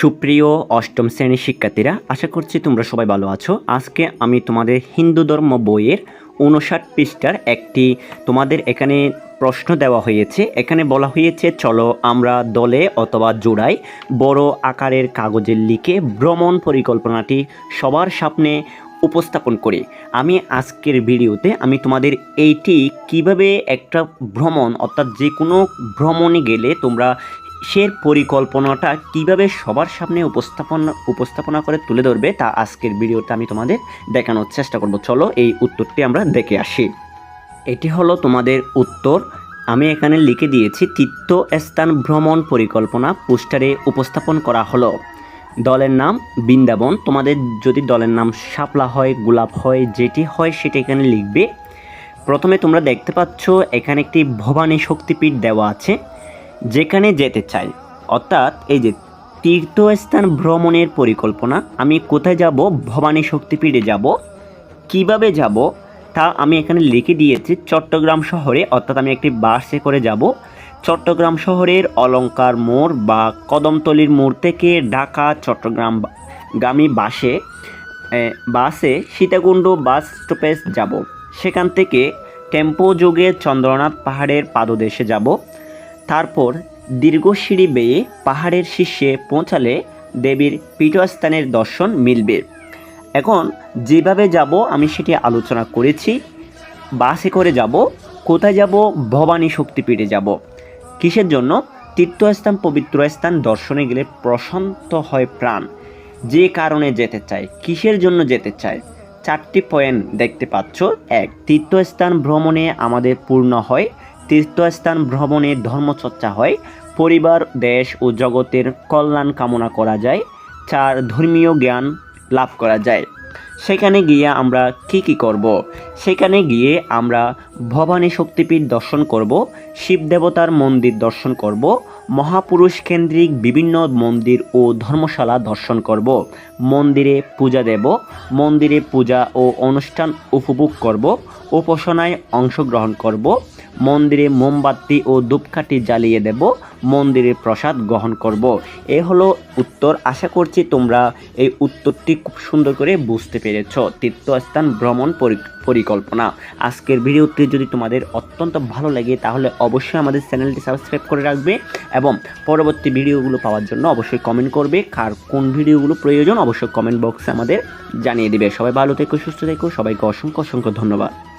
সুপ্রিয় অষ্টম শ্রেণির শিক্ষার্থীরা, আশা করছি তোমরা সবাই ভালো আছো। আজকে আমি তোমাদের হিন্দু ধর্ম বইয়ের উনষাট পৃষ্ঠার একটি তোমাদের এখানে প্রশ্ন দেওয়া হয়েছে। এখানে বলা হয়েছে, চলো আমরা দলে অথবা জোড়ায় বড় আকারের কাগজে লিখে ভ্রমণ পরিকল্পনাটি সবার সামনে উপস্থাপন করি। আমি আজকের ভিডিওতে আমি তোমাদের এইটি কীভাবে একটা ভ্রমণ, অর্থাৎ যে কোনো ভ্রমণে গেলে তোমরা সে পরিকল্পনাটা কীভাবে সবার সামনে উপস্থাপন, উপস্থাপনা করে তুলে ধরবে তা আজকের ভিডিওতে আমি তোমাদের দেখানোর চেষ্টা করব। চলো এই উত্তরটি আমরা দেখে আসি। এটি হলো তোমাদের উত্তর। আমি এখানে লিখে দিয়েছি, তীর্থস্থান ভ্রমণ পরিকল্পনা পোস্টারে উপস্থাপন করা হলো। দলের নাম বৃন্দাবন। তোমাদের যদি দলের নাম শাপলা হয়, গোলাপ হয়, যেটি হয় সেটি এখানে লিখবে। প্রথমে তোমরা দেখতে পাচ্ছ, এখানে একটি ভবানী শক্তিপীঠ দেওয়া আছে। যেখানে যেতে চাই। অর্থাৎ এই যে তীর্থস্থান ভ্রমণের পরিকল্পনা, আমি কোথায় যাব, ভবানী শক্তিপীঠে যাব, কীভাবে যাব, তা আমি এখানে লিখে দিয়েছি চট্টগ্রাম শহরে। অর্থাৎ আমি একটি বাসে করে যাব। চট্টগ্রাম শহরের অলঙ্কার মোড় বা কদমতলির মোড় থেকে ঢাকা চট্টগ্রাম গামী বাসে বাসে সীতাকুণ্ড বাস স্টপেজ যাব। সেখান থেকে টেম্পো যোগে চন্দ্রনাথ পাহাড়ের পাদদেশে যাব। তারপর দীর্ঘ সিঁড়ি বেয়ে পাহাড়ের শীর্ষে পৌঁছালে দেবীর পীঠস্থানের দর্শন মিলবে। এখন যেভাবে যাব আমি সেটি আলোচনা করেছি। বাসে করে যাব, কোথায় যাব, ভবানী শক্তিপীঠে যাব। কিসের জন্য? তীর্থস্থান, পবিত্র স্থান দর্শনে গেলে প্রশান্ত হয় প্রাণ। যে কারণে যেতে চাই কিসের জন্য যেতে চাই চারটি পয়েন্ট দেখতে পাচ্ছ। এক, তীর্থস্থান ভ্রমণে আমাদের পূর্ণ হয়। তীর্থস্থান ভ্রমণে ধর্মচর্চা হয়, পরিবার, দেশ ও জগতের কল্যাণ কামনা করা যায়, চার ধর্মীয় জ্ঞান লাভ করা যায় সেখানে গিয়ে আমরা কি কি করব। সেখানে গিয়ে আমরা ভবানী শক্তিপীঠ দর্শন করব, শিব দেবতার মন্দির দর্শন করব, মহাপুরুষ কেন্দ্রিক বিভিন্ন মন্দির ও ধর্মশালা দর্শন করব, মন্দিরে পূজা দেব, মন্দিরে পূজা ও অনুষ্ঠান উপভোগ করব, উপাসনায় অংশগ্রহণ করব মন্দিরে মোমবাতি ও ধূপকাঠি জ্বালিয়ে দেব মন্দিরে প্রসাদ গ্রহণ করব। এ হলো উত্তর। আশা করছি তোমরা এই উত্তরটি খুব সুন্দর করে বুঝতে পেরেছ। তীর্থস্থান ভ্রমণ পরি- পরিকল্পনা। আজকের ভিডিওটি যদি তোমাদের অত্যন্ত ভালো লাগে, তাহলে অবশ্যই আমাদের চ্যানেলটি সাবস্ক্রাইব করে রাখবে এবং পরবর্তী ভিডিওগুলো পাওয়ার জন্য অবশ্যই কমেন্ট করবে। কার কোন ভিডিওগুলো প্রয়োজন, অবশ্যই কমেন্ট বক্সে আমাদের জানিয়ে দিবে। সবাই ভালো থেকো, সুস্থ থেকো। সবাইকে অসংখ্য অসংখ্য ধন্যবাদ।